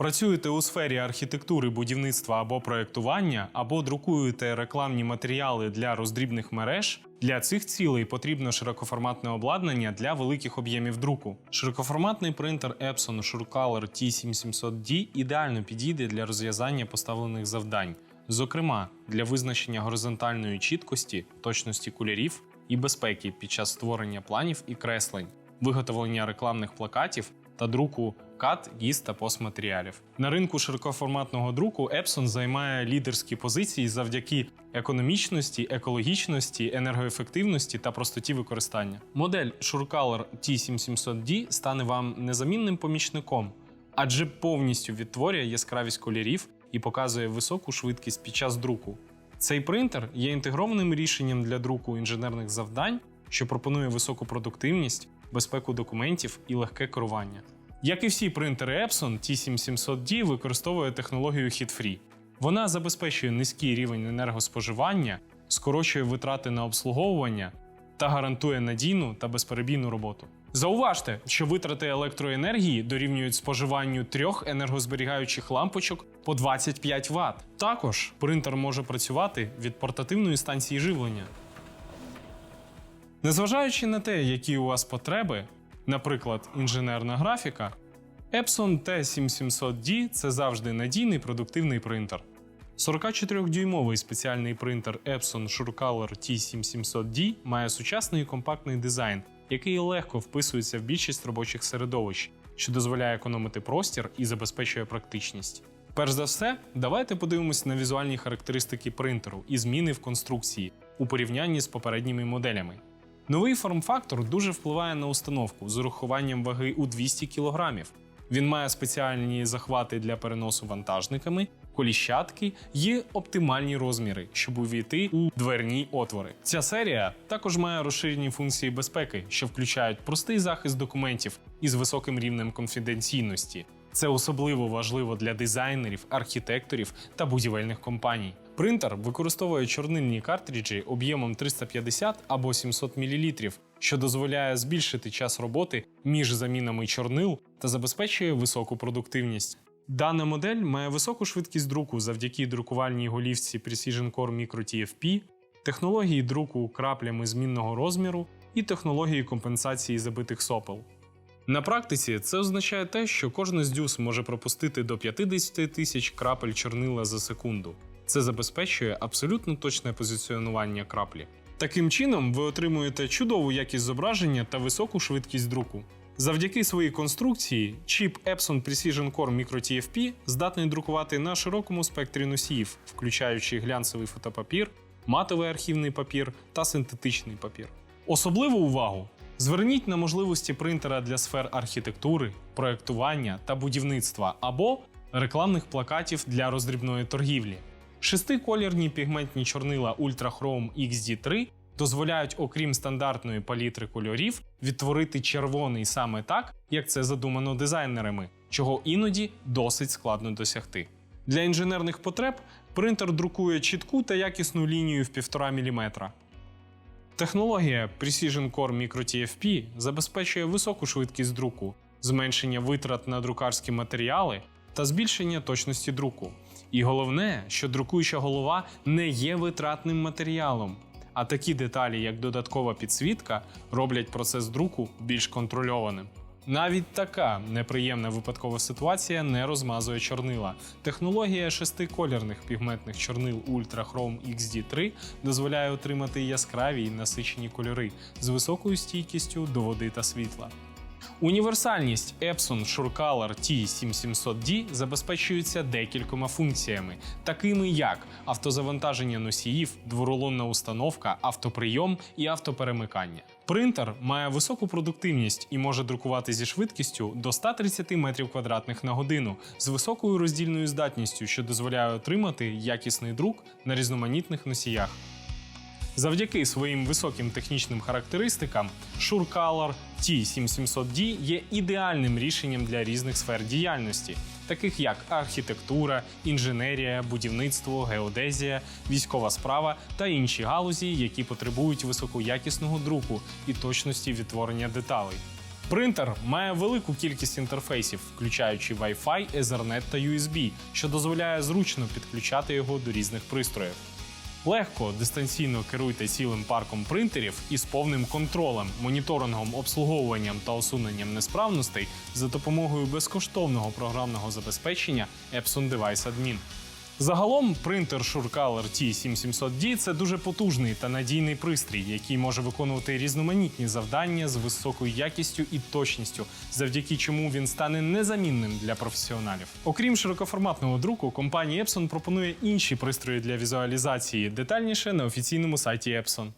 Працюєте у сфері архітектури, будівництва або проєктування, або друкуєте рекламні матеріали для роздрібних мереж. Для цих цілей потрібно широкоформатне обладнання для великих об'ємів друку. Широкоформатний принтер Epson SureColor T7700D ідеально підійде для розв'язання поставлених завдань, зокрема для визначення горизонтальної чіткості, точності кольорів і безпеки під час створення планів і креслень, виготовлення рекламних плакатів та друку кат, гіс та постматеріалів. На ринку широкоформатного друку Epson займає лідерські позиції завдяки економічності, екологічності, енергоефективності та простоті використання. Модель SureColor T7700D стане вам незамінним помічником, адже повністю відтворює яскравість кольорів і показує високу швидкість під час друку. Цей принтер є інтегрованим рішенням для друку інженерних завдань, що пропонує високу продуктивність, безпеку документів і легке керування. Як і всі принтери Epson, T7700D використовує технологію HeatFree. Вона забезпечує низький рівень енергоспоживання, скорочує витрати на обслуговування та гарантує надійну та безперебійну роботу. Зауважте, що витрати електроенергії дорівнюють споживанню трьох енергозберігаючих лампочок по 25 Вт. Також принтер може працювати від портативної станції живлення. Незважаючи на те, які у вас потреби, наприклад, інженерна графіка, Epson T7700D це завжди надійний продуктивний принтер. 44-дюймовий спеціальний принтер Epson SureColor T7700D має сучасний і компактний дизайн, який легко вписується в більшість робочих середовищ, що дозволяє економити простір і забезпечує практичність. Перш за все, давайте подивимось на візуальні характеристики принтеру і зміни в конструкції у порівнянні з попередніми моделями. Новий форм-фактор дуже впливає на установку з урахуванням ваги у 200 кг. Він має спеціальні захвати для переносу вантажниками, коліщатки і оптимальні розміри, щоб увійти у дверні отвори. Ця серія також має розширені функції безпеки, що включають простий захист документів із високим рівнем конфіденційності. Це особливо важливо для дизайнерів, архітекторів та будівельних компаній. Принтер використовує чорнильні картриджі об'ємом 350 або 700 мл, що дозволяє збільшити час роботи між замінами чорнил та забезпечує високу продуктивність. Дана модель має високу швидкість друку завдяки друкувальній голівці Precision Core Micro TFP, технології друку краплями змінного розміру і технології компенсації забитих сопел. На практиці це означає те, що кожен з дюз може пропустити до 50 тисяч крапель чорнила за секунду. Це забезпечує абсолютно точне позиціонування краплі. Таким чином, ви отримуєте чудову якість зображення та високу швидкість друку. Завдяки своїй конструкції, чіп Epson Precision Core Micro TFP здатний друкувати на широкому спектрі носіїв, включаючи глянцевий фотопапір, матовий архівний папір та синтетичний папір. Особливу увагу зверніть на можливості принтера для сфер архітектури, проектування та будівництва або рекламних плакатів для роздрібної торгівлі. Шестиколірні пігментні чорнила Ultra Chrome XD3 дозволяють, окрім стандартної палітри кольорів, відтворити червоний саме так, як це задумано дизайнерами, чого іноді досить складно досягти. Для інженерних потреб принтер друкує чітку та якісну лінію в 1,5 мм. Технологія Precision Core Micro TFP забезпечує високу швидкість друку, зменшення витрат на друкарські матеріали та збільшення точності друку. І головне, що друкуюча голова не є витратним матеріалом. А такі деталі, як додаткова підсвітка, роблять процес друку більш контрольованим. Навіть така неприємна випадкова ситуація не розмазує чорнила. Технологія шестиколірних пігментних чорнил Ultra Chrome XD3 дозволяє отримати яскраві й насичені кольори з високою стійкістю до води та світла. Універсальність Epson SureColor T7700D забезпечується декількома функціями, такими як автозавантаження носіїв, дворолонна установка, автоприйом і автоперемикання. Принтер має високу продуктивність і може друкувати зі швидкістю до 130 метрів квадратних на годину з високою роздільною здатністю, що дозволяє отримати якісний друк на різноманітних носіях. Завдяки своїм високим технічним характеристикам, SureColor T7700D є ідеальним рішенням для різних сфер діяльності, таких як архітектура, інженерія, будівництво, геодезія, військова справа та інші галузі, які потребують високоякісного друку і точності відтворення деталей. Принтер має велику кількість інтерфейсів, включаючи Wi-Fi, Ethernet та USB, що дозволяє зручно підключати його до різних пристроїв. Легко дистанційно керуйте цілим парком принтерів із повним контролем, моніторингом, обслуговуванням та усуненням несправностей за допомогою безкоштовного програмного забезпечення Epson Device Admin. Загалом принтер SureColor T7700D – це дуже потужний та надійний пристрій, який може виконувати різноманітні завдання з високою якістю і точністю, завдяки чому він стане незамінним для професіоналів. Окрім широкоформатного друку, компанія Epson пропонує інші пристрої для візуалізації детальніше на офіційному сайті Epson.